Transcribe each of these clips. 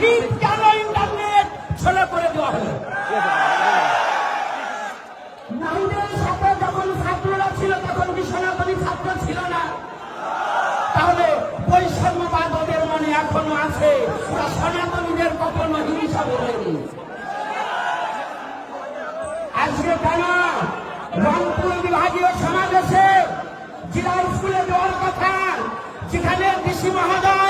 সারাদিন কেন ইন্টারনেট খোলা করে দেওয়া হলো? যখন ছাত্ররা ছিল, তখন কি সনাতনী ছাত্র ছিল না? তাহলে বৈষম্যবাদ ওদের মনে এখনও আছে ওরা সনাতনীদের কখনো হিংসা বলেনি? আজকে কেন রংপুর বিভাগীয় সমাবেশে জেলা স্কুলে দেওয়ার কথা, যেখানে কৃষি মহোদয়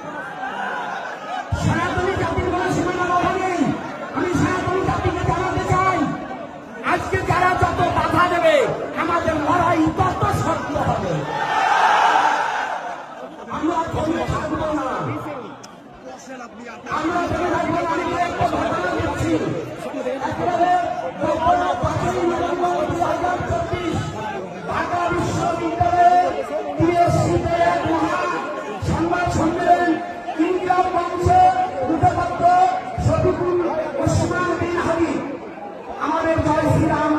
আমাদের লড়াই তত শক্ত হবে? আমরা থেমে থাকব না। আমরা থেমে থাকব না, আমি একটা ঘটনা দিচ্ছি একেবারে দুই হাজার চব্বিশ, ঢাকা বিশ্ববিদ্যালয়ে টিএসসিতে এক মহা সংবাদ সম্মেলন ইন্ডিয়া বংশের মুখপাত্র শফিকুল আমাদের জয় শ্রীরাম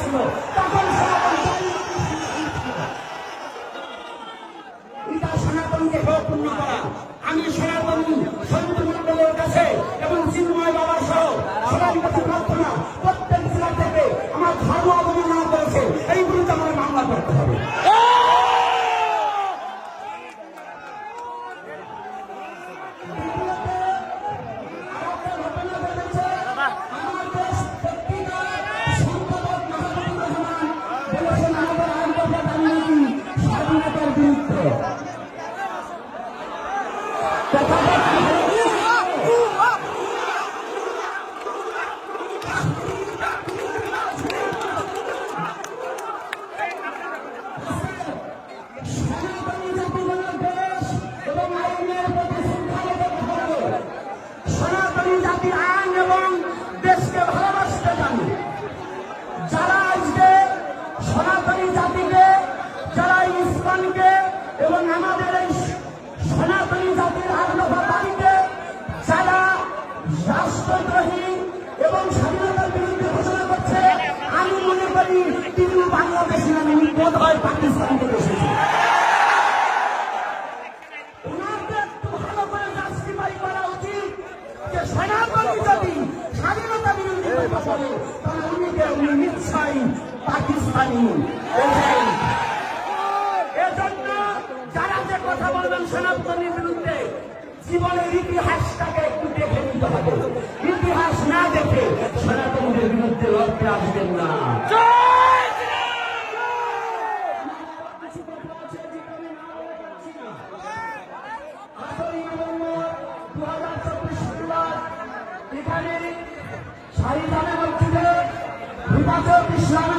ছিল তখন এটা সনাতনকে পূর্ণ করা। আমি সনাতন সন্ত মন্ডলের কাছে এবং চিন্ময় বাবার সহ সবারই কাছে প্রার্থনা সনাতনী জাতির আগ্রহ দাবিকে যারা রাষ্ট্রদ্রোহী এবং স্বাধীনতার বিরুদ্ধে ঘোষণা করছে, আমি মনে করি তিনি বাংলাদেশি নামে বোধ হয় পাকিস্তান থেকে এসেছে। সনাতনী জাতি স্বাধীনতা বিরোধী উনি পাকিস্তানি এজেন্ট। এজন্য যারা যে কথা বলবেন সনাতনীর বিরুদ্ধে জীবনের ইতিহাসটাকে একটু দেখে নিতে হবে। ইতিহাস না দেখে সনাতনীদের বিরুদ্ধে লড়তে আসবেন না। আমি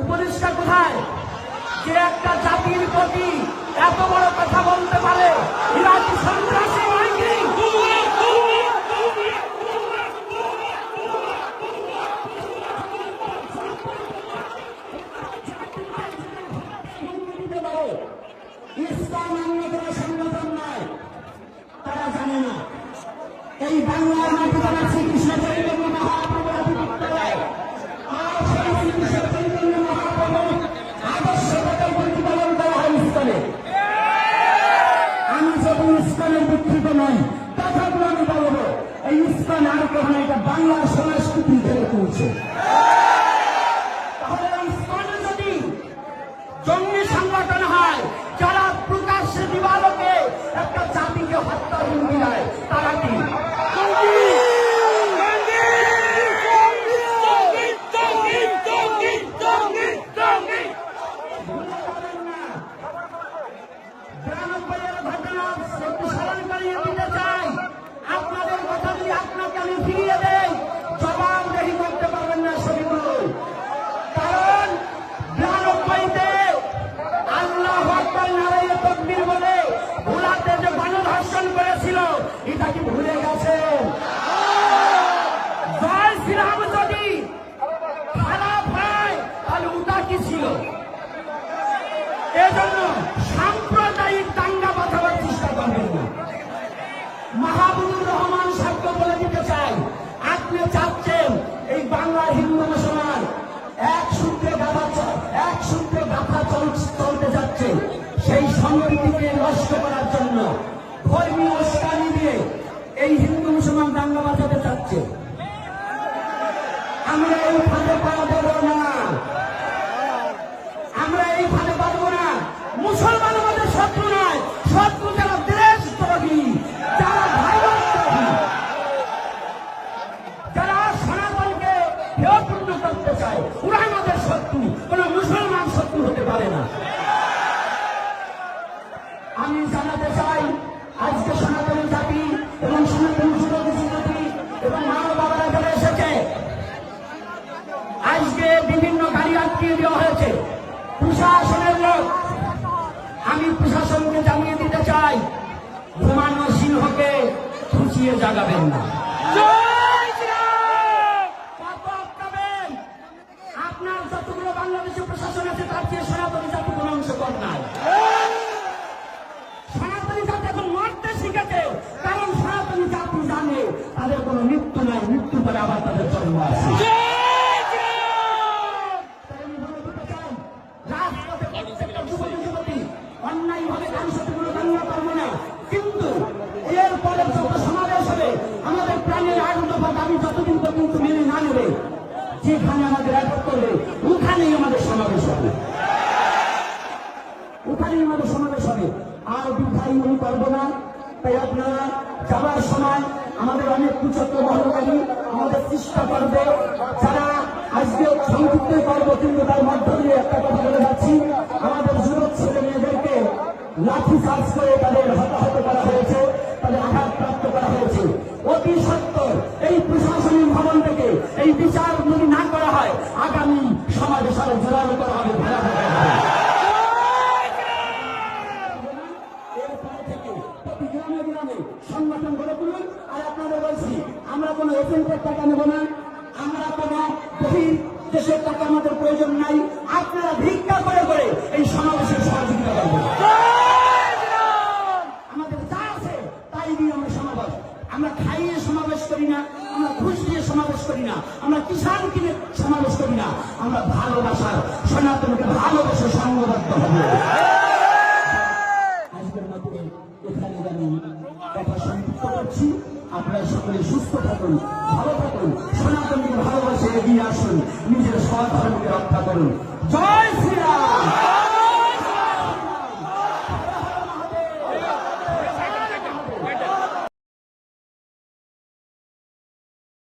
উপদেষ্টা কোথায়? যে একটা জাতির প্রতি এত বড় কথা বলতে পারে এরা সন্ত্রাসী তারা এই বাংলার মাটি যারা শ্রীকৃষ্ণ নই তথাপি আমি বলব। এই ইস্কন আর কখনো এটা বাংলার সংস্কৃতি চলছে তাহলে এই ইসকন যদি জঙ্গি সংগঠন হয়, যারা প্রকাশ্যে দিবালোকে একটা জাতিকে হত্যা হুমকি দেয় সম্প্রীতিকে নষ্ট করার জন্য ধর্মীয় উস্কানি দিয়ে এই হিন্দু মুসলমান দাঙ্গা বাঁচাতে চাচ্ছে। আমরা এই ফাঁদে পা দেব না। আমরা এই ফাঁদে পারব না। মুসলমান আমাদের শত্রু নয়। শত্রু যারা দেশ দ্রোহী যারা ভারতদ্রোহী যারা সনাতনকে হেয়পূর্ণ করতে চায় ওরা আমাদের শত্রু। কোন মুসলমান শত্রু হতে পারে না। প্রশাসনের লোক আমি প্রশাসনকে জানিয়ে দিতে চাই ঘুমানো সিংহকে খুঁচিয়ে জাগাবেন না। আপনার যতগুলো বাংলাদেশের প্রশাসন আছে তার চেয়ে সনাতনী জাতি কোনো অংশ কম নাই সনাতনী জাতি এখন মরতে শিখেছে কারণ সনাতনী জাতি জানে তাদের কোনো মৃত্যু নাই মৃত্যু পরে আবার তাদের জন্ম আছে। যেখানে আমাদের অ্যাটাক করবে ওখানেই আমাদের সমাবেশ হবে। ওখানেই আমাদের সমাবেশ হবে। আর বিধায়ী আমি করব না। তাই আপনারা যাবার সময় আমাদের অনেক কুচক্র বহনকারী আমাদের চেষ্টা করবে যারা আজকে সংযুক্ত করব কিন্তু তার মধ্য দিয়ে একটা কথা বলে যাচ্ছি। আমাদের যুবক ছেলে মেয়েদেরকে লাঠি চার্জ করে তাদের হতাহত করা হয়েছে। Trabzon, Trabzon, আপনারা সকলে সুস্থ থাকুন, ভালো থাকুন, সনাতনকে ভালোবাসে এগিয়ে আসুন, নিজের সহধর্মকে রক্ষা করুন। জয়!